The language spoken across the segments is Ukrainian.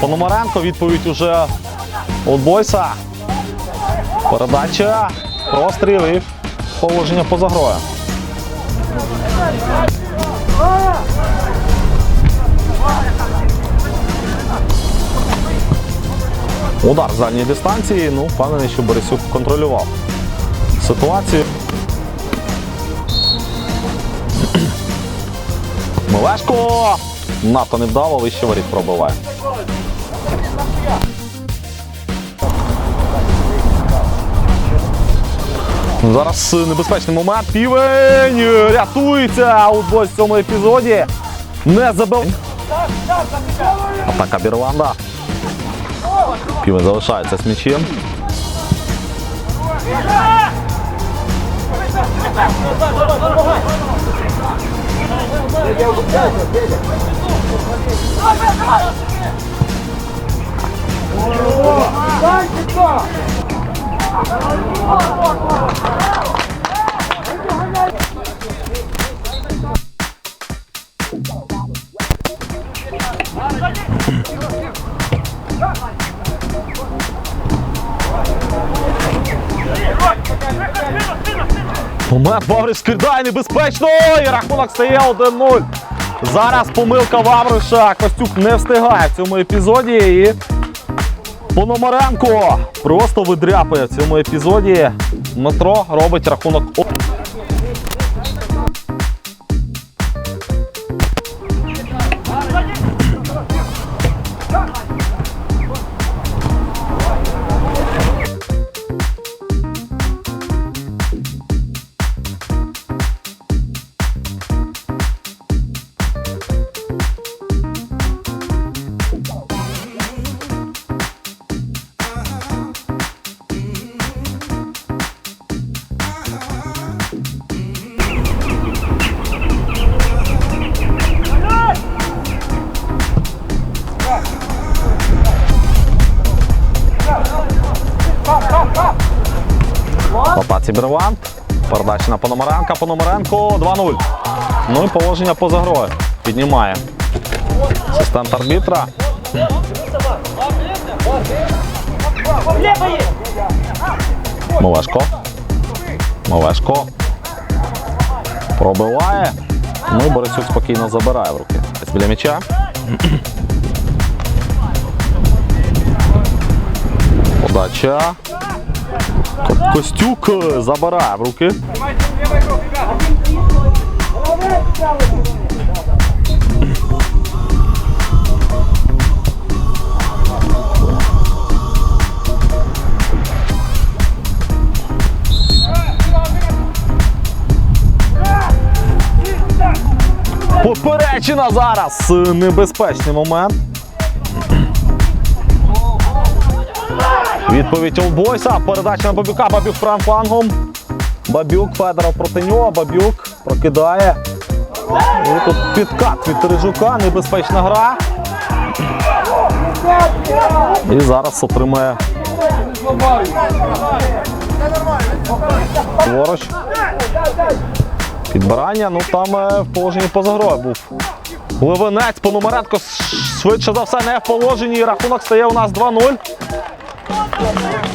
Пономаренко, відповідь уже від Бойса. Передача, простріл і положення поза грою. Удар з дальньої дистанції. Ну, впевнений, що Борисюк контролював ситуацію. Мелешко! Надто невдало, вище воріт пробиває. Зараз небезпечний момент. Півень рятується в цьому епізоді. Не забив. Атака Бірланда. Півень залишається з м'ячем. Момент Вавриш скидає небезпечно. І рахунок стає 1-0. Зараз помилка Вавриша. Костюк не встигає в цьому епізоді. І Пономаренко просто видряпує в цьому епізоді. Дмитро робить рахунок. Лопаці Бервант. Передача на Пономаренка. Пономаренко 2-0. Ну і положення поза грою. Піднімає. Асистент арбітра. Мелешко. Мелешко. Пробиває. Ну і Борисюк спокійно забирає в руки. Біля м'яча. Подача. Ко- Костюк е, забирає в руки. Поперечина зараз. Е, Небезпечний момент. Відповідь Олбойса. Передача на Бабюка. Бабюк правим флангом. Бабюк Федоров проти нього. Бабюк прокидає. І тут підкат від Тережука. Небезпечна гра. І зараз отримає Творож. Підбирання. Ну там е, в положенні поза грою був. Левенець Пономаренко швидше за все не в положенні. Рахунок стає у нас 2-0.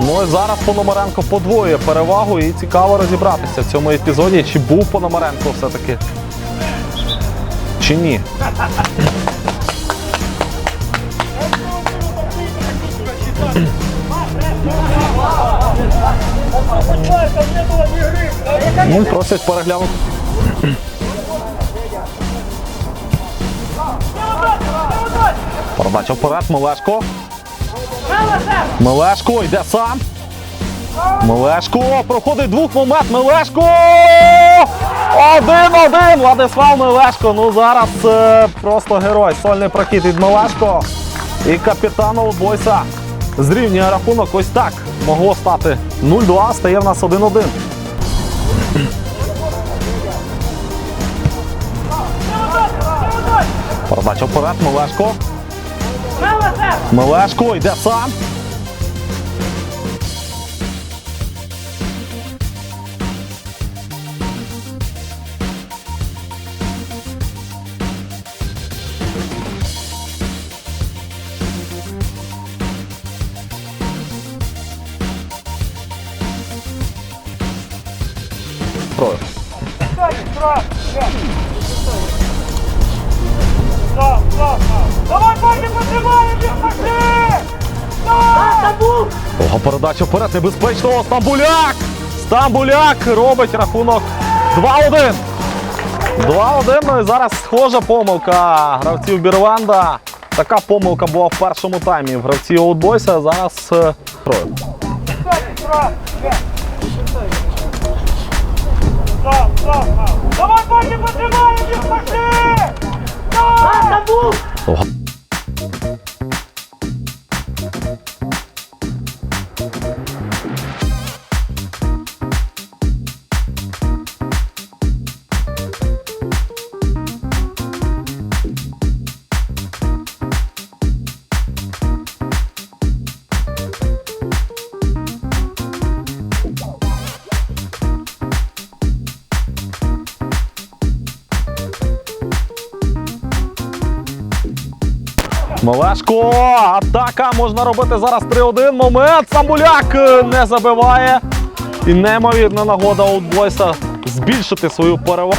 Ну і зараз Пономаренко подвоює перевагу і цікаво розібратися в цьому епізоді, чи був Пономаренко все-таки. Чи ні. Ну, просять переглянути. Передача вперед, Мелешко. Мелешко йде сам. Мелешко проходить двох момент. Мелешко! Один-один! Владислав Мелешко. Ну зараз е, просто герой. Сольний прохід від Мелешко. І капітан Бойса зрівнює рахунок. Ось так могло стати 0-2, стає в нас 1-1. Передача вперед, Мелешко. Мелешко йде сам. Довга передача вперед, небезпечно. Стамбуляк! Стамбуляк робить рахунок 2-1. 2-1. Ну і зараз схожа помилка гравців Бірванда. Така помилка була в першому таймі в гравців Олдбойса. Зараз е, троє. Давай, Баки, потримаємо їх, Максим! Мелешко, атака можна робити зараз 3-1. Момент. Самбуляк е, не забиває. І неймовірна нагода у Бойса збільшити свою перевагу.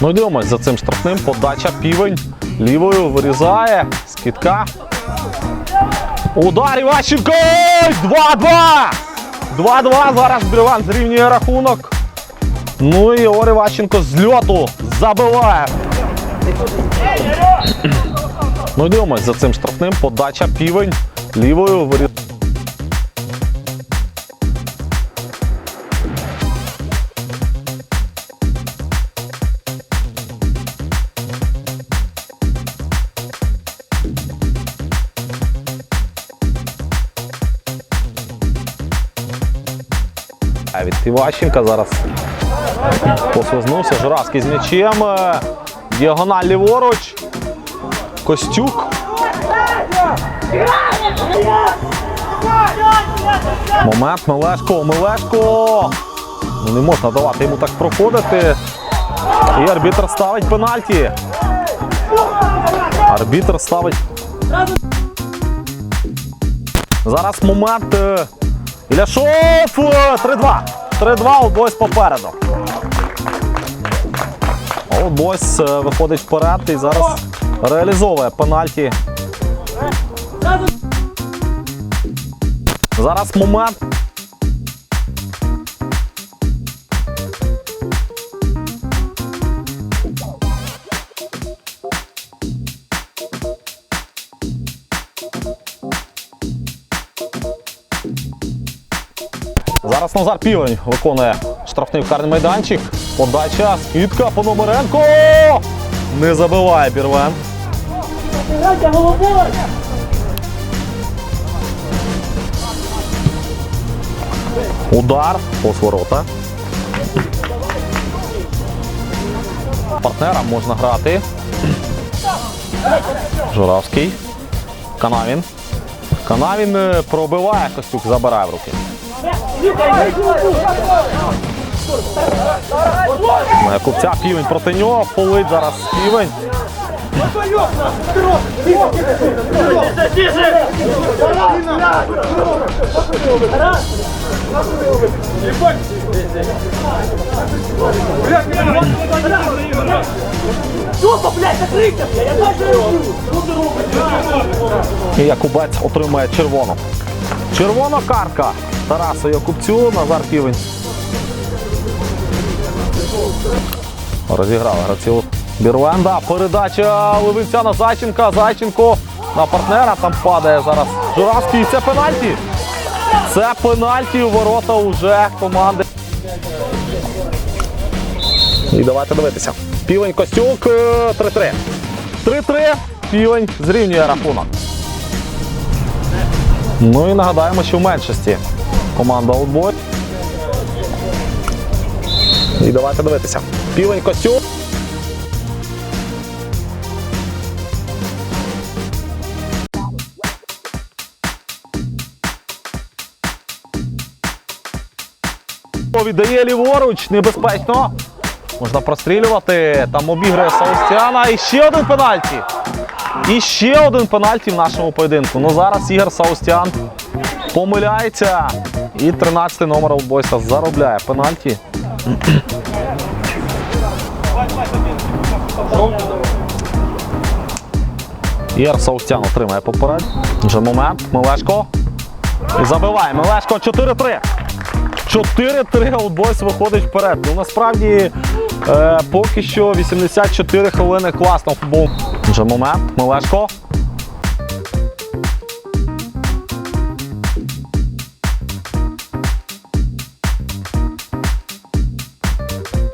Ну, дивимось за цим штрафним. Подача півень лівою вирізає. Скидка. Удар Іващенко! 2-2! 2-2. Зараз Бріван зрівнює рахунок. Ну і Ор Іващенко з льоту забиває. Ну, дивимось за цим штрафним. Подача півень лівою. А від Іващенка зараз послизнувся. Журавський з м'ячем. Діагональ ліворуч. Костюк. Момент Мелешко, Мелешко. Ну, не можна давати йому так проходити. І арбітр ставить пенальті. Арбітр ставить. Зараз момент. е, Іляшов! е, 3-2. 3-2, Олдбойс попереду. Олдбойс е, виходить вперед і зараз реалізовує пенальті. Зараз момент. Зараз Назар Півень виконує штрафний карний майданчик. Подача, скидка по Номеренко. Не забиває Бірвен. Удар повз ворота. Партнерам можна грати. Журавський. Канавін. Канавін е, пробиває Костюк, забирає в руки. Купця півень проти нього, полить зараз півень. І Якубець отримує червону. Червона картка Тарасу Якубцю, Назар Півень. Розіграли гравців Бірленда. Передача Левинця на Зайченка. Зайченко на партнера. Там падає зараз Журавський. І це пенальті. Це пенальті у ворота уже команди. І давайте дивитися. Півень Костюк е, 3-3. 3-3. Півень зрівнює рахунок. Ну і нагадаємо, що в меншості команда Outboy. І давайте дивитися. Півень костюм. Віддає ліворуч, небезпечно. Можна прострілювати. Там обіграє Саустяна. І ще один пенальті. І ще один пенальті в нашому поєдинку. Ну зараз Ігор Саустян помиляється. І 13 номер Олдбойса заробляє пенальті. Ігор Саустян отримає поперед. Вже момент. Мелешко. І забиває. Мелешко 4-3. 4-3 Олдбойс виходить вперед. Ну насправді е, поки що 84 хвилини класно футбол. Вже момент. Мелешко.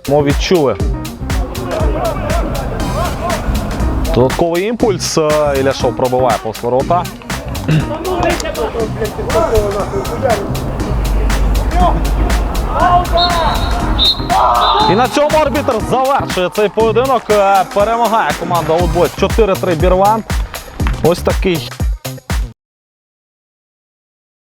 Ми відчули. Додатковий імпульс. е, Іляшов пробиває повз ворота. І на цьому арбітр завершує цей поєдинок. Е, Перемагає команда Outboys 4-3 Бірван. Ось такий